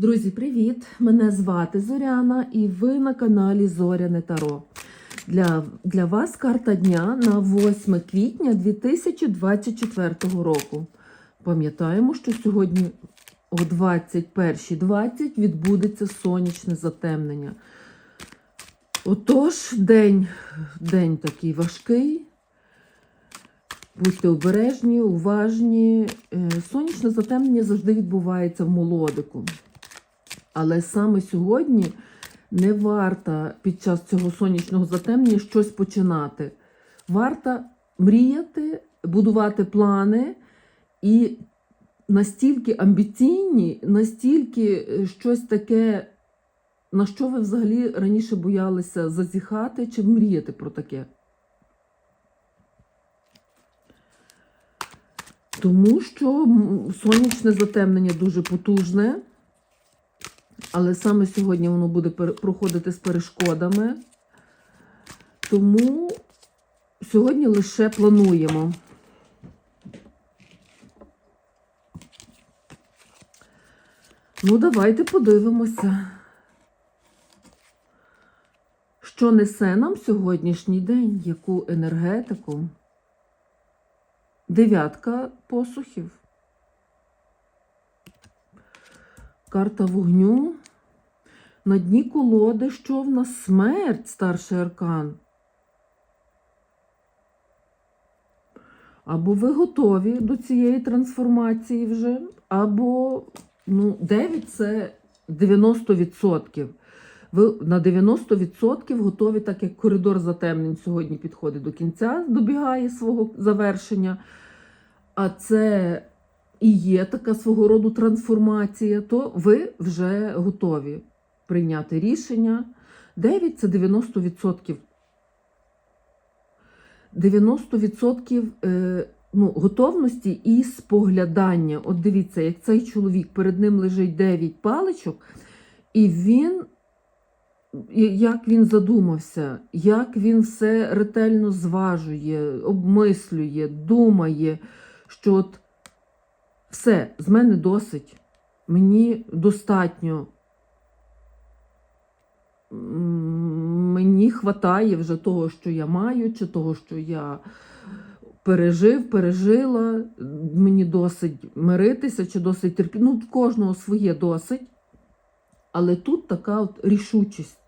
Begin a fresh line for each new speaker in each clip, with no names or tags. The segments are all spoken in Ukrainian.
Друзі, привіт! Мене звати Зоряна і ви на каналі Зоряне Таро. Для, для вас карта дня на 8 квітня 2024 року. Пам'ятаємо, що сьогодні о 21.20 відбудеться сонячне затемнення. Отож, день, день такий важкий. Будьте обережні, уважні. Е, Сонячне затемнення завжди відбувається в молодику. Але саме сьогодні не варто під час цього сонячного затемнення щось починати. Варто мріяти, будувати плани і настільки амбіційні, настільки е, щось таке, на що ви взагалі раніше боялися зазіхати чи мріяти про таке. Тому що сонячне затемнення дуже потужне, але саме сьогодні воно буде проходити з перешкодами. Тому сьогодні лише плануємо. Ну, давайте подивимося, що несе нам сьогоднішній день, яку енергетику. Дев'ятка посухів. Карта вогню. На дні колоди, що в нас смерть, старший аркан. Або ви готові до цієї трансформації вже, або ну, 9 це 90%. Ви на 90% готові, так як коридор затемнень сьогодні підходить до кінця, добігає свого завершення. А це і є така свого роду трансформація, то ви вже готові прийняти рішення. 9 це 90%. 90% е, ну, готовності і споглядання. От дивіться, як цей чоловік, перед ним лежить 9 паличок, і він, як він задумався, як він все ретельно зважує, обмислює, думає, що от все, з мене досить, мені достатньо. Мені хватає вже того, що я маю, чи того, що я пережив, пережила. Мені досить миритися, чи досить терпіти. Ну, кожного своє досить. Але тут така от рішучість,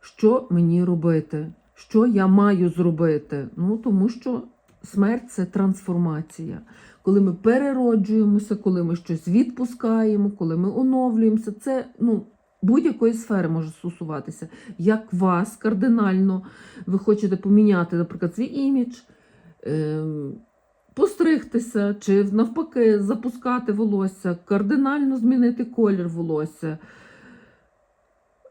що мені робити, що я маю зробити. Ну, тому що смерть це трансформація. Коли ми перероджуємося, коли ми щось відпускаємо, коли ми оновлюємося, це ну, будь-якої сфери може стосуватися. Як вас кардинально ви хочете поміняти, наприклад, свій імідж, ем, постригтися, чи навпаки запускати волосся, кардинально змінити колір волосся.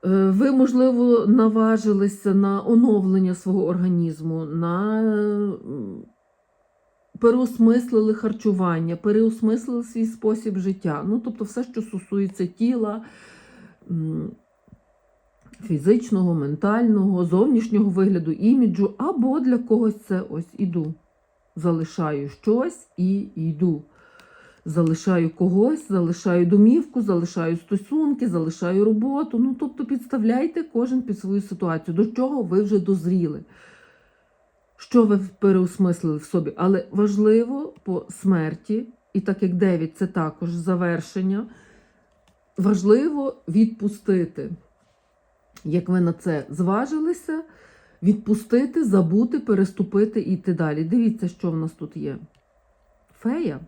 Е, Ви, можливо, наважилися на оновлення свого організму, на переосмислили харчування, переосмислили свій спосіб життя. Ну, тобто, все, що стосується тіла, фізичного, ментального, зовнішнього вигляду, іміджу, або для когось це ось іду. Залишаю щось і йду. Залишаю когось, залишаю домівку, залишаю стосунки, залишаю роботу. Ну, тобто підставляйте кожен під свою ситуацію, до чого ви вже дозріли. Що ви переосмислили в собі. Але важливо по смерті, і так як 9 це також завершення, важливо відпустити. Як ви на це зважилися, відпустити, забути, переступити і йти далі. Дивіться, що в нас тут є. Фея.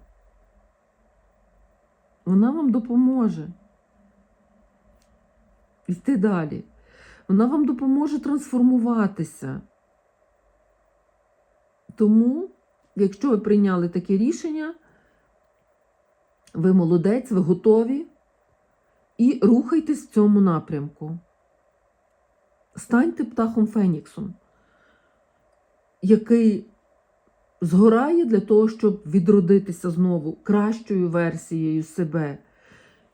Вона вам допоможе йти далі. Вона вам допоможе трансформуватися. Тому, якщо ви прийняли таке рішення, ви молодець, ви готові і рухайтесь в цьому напрямку. Станьте птахом Феніксом, який згорає для того, щоб відродитися знову кращою версією себе.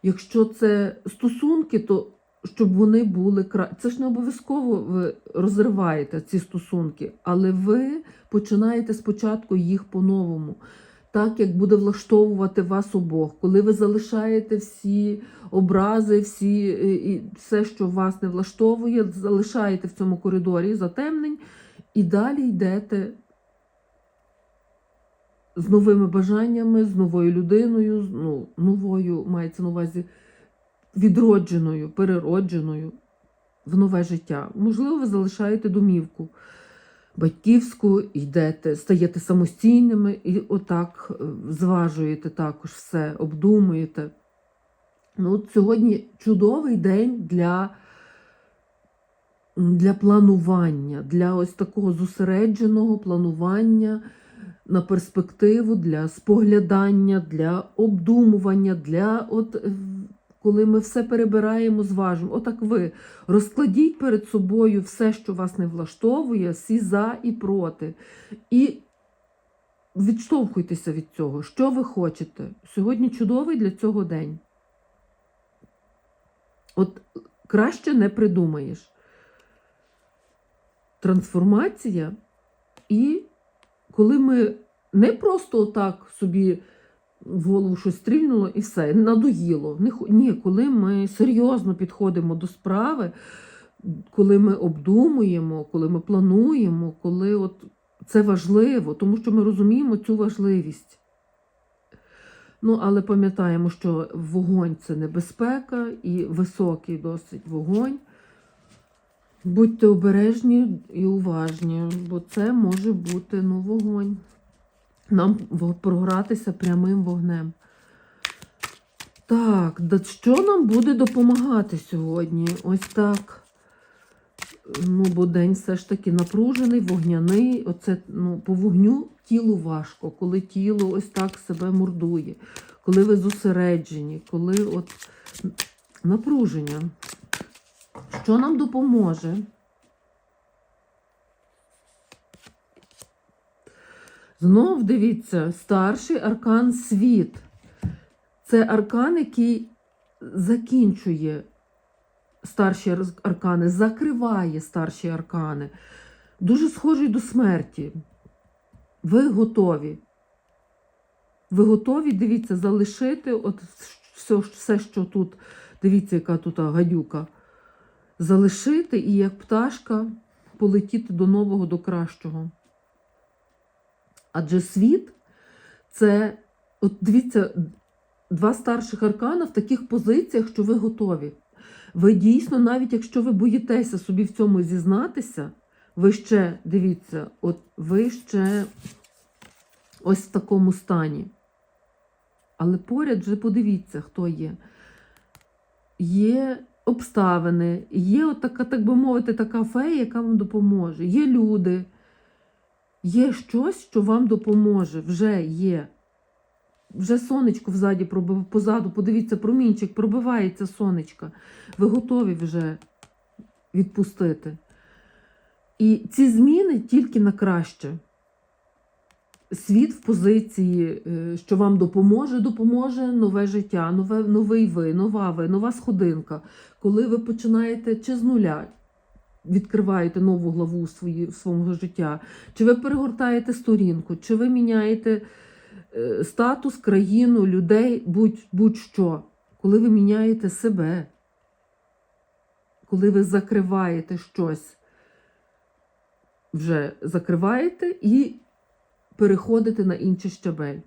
Якщо це стосунки, то щоб вони були кра... Це ж не обов'язково ви розриваєте ці стосунки, але ви починаєте спочатку їх по-новому. Так, як буде влаштовувати вас обох, коли ви залишаєте всі образи, всі, е, і все, що вас не влаштовує, залишаєте в цьому коридорі затемнень і далі йдете з новими бажаннями, з новою людиною, з, ну, новою мається на увазі відродженою, переродженою в нове життя. Можливо, ви залишаєте домівку батьківську, йдете, стаєте самостійними і отак е, зважуєте також все, обдумуєте. Ну, от сьогодні чудовий день для, для планування, для ось такого зосередженого планування на перспективу, для споглядання, для обдумування, для от. Коли ми все перебираємо, зважимо. Отак ви розкладіть перед собою все, що вас не влаштовує, всі за і проти. І відштовхуйтеся від цього, що ви хочете. Сьогодні чудовий для цього день. От краще не придумаєш. Трансформація, і коли ми не просто отак собі в голову щось стрільнуло і все, надоїло. Ні, коли ми серйозно підходимо до справи, коли ми обдумуємо, коли ми плануємо, коли от це важливо, тому що ми розуміємо цю важливість. Ну, але пам'ятаємо, що вогонь це небезпека і високий досить вогонь. Будьте обережні і уважні, бо це може бути ну, вогонь. Нам програтися прямим вогнем. Так, що нам буде допомагати сьогодні? Ось так. Ну, бо день все ж таки напружений, вогняний. Оце ну, по вогню тілу важко, коли тіло ось так себе мордує, коли ви зосереджені, коли от напруження. Що нам допоможе? Знов дивіться, старший аркан світ. Це аркан, який закінчує старші аркани, закриває старші аркани. Дуже схожий до смерті. Ви готові. Ви готові, дивіться, залишити от все, все, що тут, дивіться, яка тут гадюка. Залишити і як пташка полетіти до нового, до кращого. Адже світ це, от дивіться, два старших аркана в таких позиціях, що ви готові. Ви дійсно, навіть якщо ви боїтеся собі в цьому зізнатися, ви ще, дивіться, от ви ще ось в такому стані. Але поряд же подивіться, хто є. Є обставини, є от така, так би мовити, така фея, яка вам допоможе. Є люди, є щось, що вам допоможе, вже є. Вже сонечко взаді пробив, позаду, подивіться, промінчик, пробивається сонечка. Ви готові вже відпустити. І ці зміни тільки на краще. Світ в позиції, е, що вам допоможе, допоможе нове життя, нове, новий ви, нова ви, нова сходинка. Коли ви починаєте чи з нуля, відкриваєте нову главу свої, своєму життя, чи ви перегортаєте сторінку, чи ви міняєте е, статус, країну, людей, будь, будь-що, коли ви міняєте себе, коли ви закриваєте щось, вже закриваєте і переходите на інший щабель.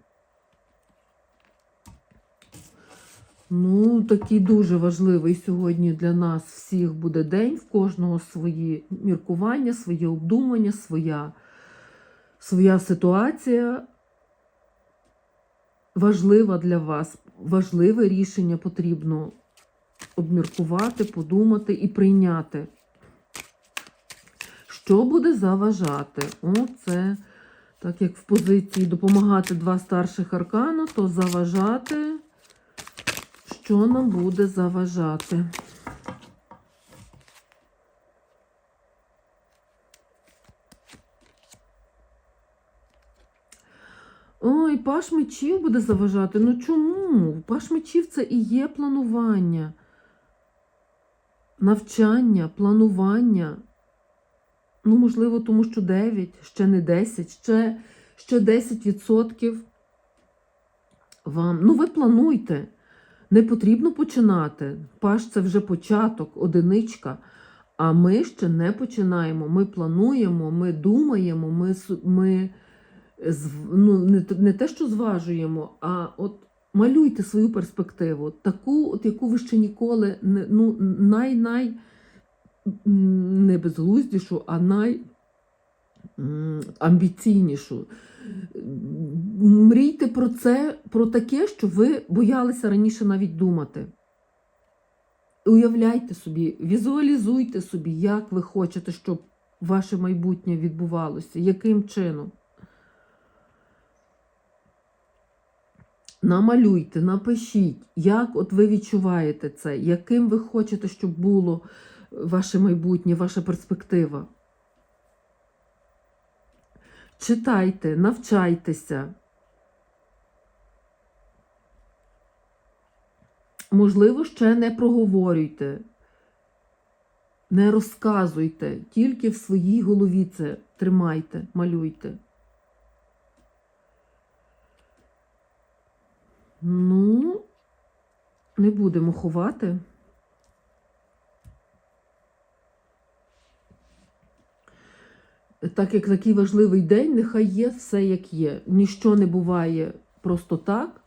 Ну, такий дуже важливий сьогодні для нас всіх буде день, в кожного свої міркування, своє обдумання, своя, своя ситуація важлива для вас. Важливе рішення потрібно обміркувати, подумати і прийняти. Що буде заважати? О, це так як в позиції допомагати два старших аркана, то заважати. Що нам буде заважати? Ой, паш мечів буде заважати. Ну чому? Паш мечів це і є планування, навчання, планування. Ну, можливо, тому що 9, ще не 10, ще, ще 10% вам. Ну, ви плануйте. Не потрібно починати. Паш це вже початок, одиничка. А ми ще не починаємо. Ми плануємо, ми думаємо, ми, ми ну, не, не те, що зважуємо, а от малюйте свою перспективу, таку, от, яку ви ще ніколи не ну, най-най не безглуздішу, а най амбіційнішу. Мрійте про це, про таке, що ви боялися раніше навіть думати. Уявляйте собі, візуалізуйте собі, як ви хочете, щоб ваше майбутнє відбувалося, яким чином. Намалюйте, напишіть, як от ви відчуваєте це, яким ви хочете, щоб було ваше майбутнє, ваша перспектива. Читайте, навчайтеся. Можливо, ще не проговорюйте, не розказуйте, тільки в своїй голові це тримайте, малюйте. Ну, не будемо ховати. Так як такий важливий день, нехай є все як є. Ніщо не буває просто так.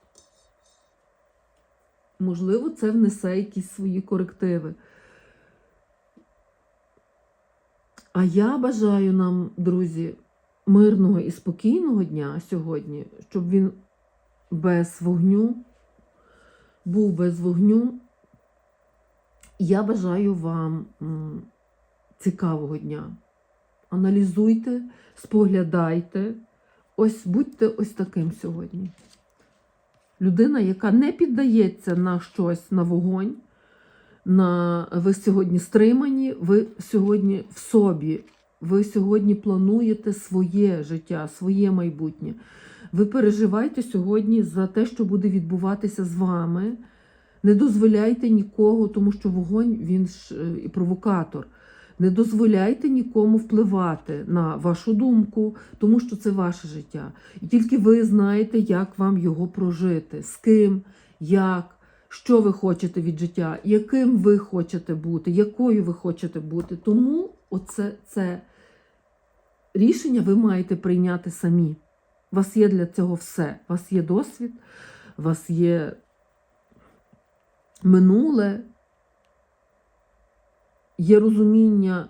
Можливо, це внесе якісь свої корективи. А я бажаю нам, друзі, мирного і спокійного дня сьогодні, щоб він без вогню був без вогню. Я бажаю вам цікавого дня. Аналізуйте, споглядайте. Ось будьте ось таким сьогодні. Людина, яка не піддається на щось, на вогонь, на ви сьогодні стримані, ви сьогодні в собі, ви сьогодні плануєте своє життя, своє майбутнє. Ви переживайте сьогодні за те, що буде відбуватися з вами. Не дозволяйте нікого, тому що вогонь він ж е, і провокатор. Не дозволяйте нікому впливати на вашу думку, тому що це ваше життя. І тільки ви знаєте, як вам його прожити, з ким, як, що ви хочете від життя, яким ви хочете бути, якою ви хочете бути. Тому оце це рішення ви маєте прийняти самі. У вас є для цього все. У вас є досвід, у вас є минуле, є розуміння,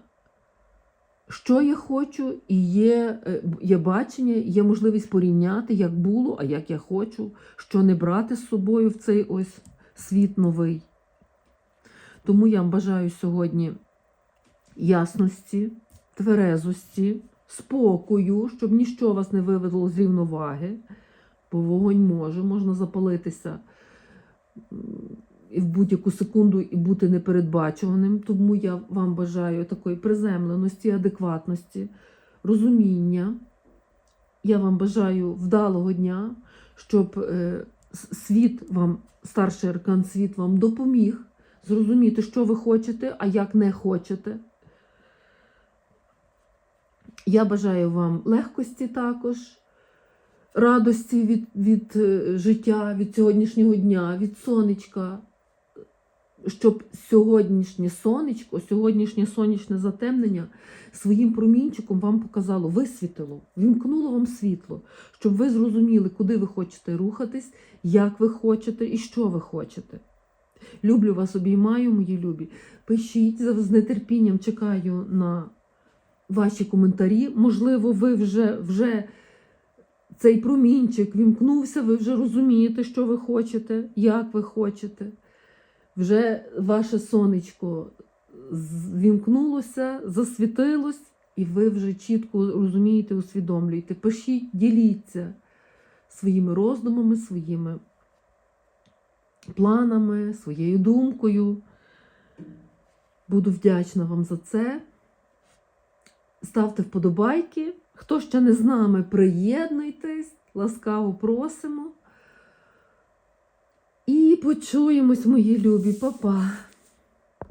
що я хочу, і є, е, є бачення, є можливість порівняти, як було, а як я хочу, що не брати з собою в цей ось світ новий. Тому я вам бажаю сьогодні ясності, тверезості, спокою, щоб ніщо вас не вивело з рівноваги, бо вогонь може, можна запалитися в будь-яку секунду і бути непередбачуваним. Тому я вам бажаю такої приземленості, адекватності, розуміння. Я вам бажаю вдалого дня, щоб е, світ вам, старший аркан світ вам допоміг зрозуміти, що ви хочете, а як не хочете. Я бажаю вам легкості також, радості від, від е, життя, від сьогоднішнього дня, від сонечка, щоб сьогоднішнє сонечко, сьогоднішнє сонячне затемнення своїм промінчиком вам показало, висвітило, вімкнуло вам світло, щоб ви зрозуміли, куди ви хочете рухатись, як ви хочете і що ви хочете. Люблю вас, обіймаю, мої любі. Пишіть з нетерпінням, чекаю на ваші коментарі. Можливо, ви вже, вже цей промінчик вімкнувся, ви вже розумієте, що ви хочете, як ви хочете. Вже ваше сонечко з- вімкнулося, засвітилось, і ви вже чітко розумієте, усвідомлюєте. Пишіть, діліться своїми роздумами, своїми планами, своєю думкою. Буду вдячна вам за це. Ставте вподобайки. Хто ще не з нами, приєднуйтесь, ласкаво просимо. І почуємось, мої любі, Па-па!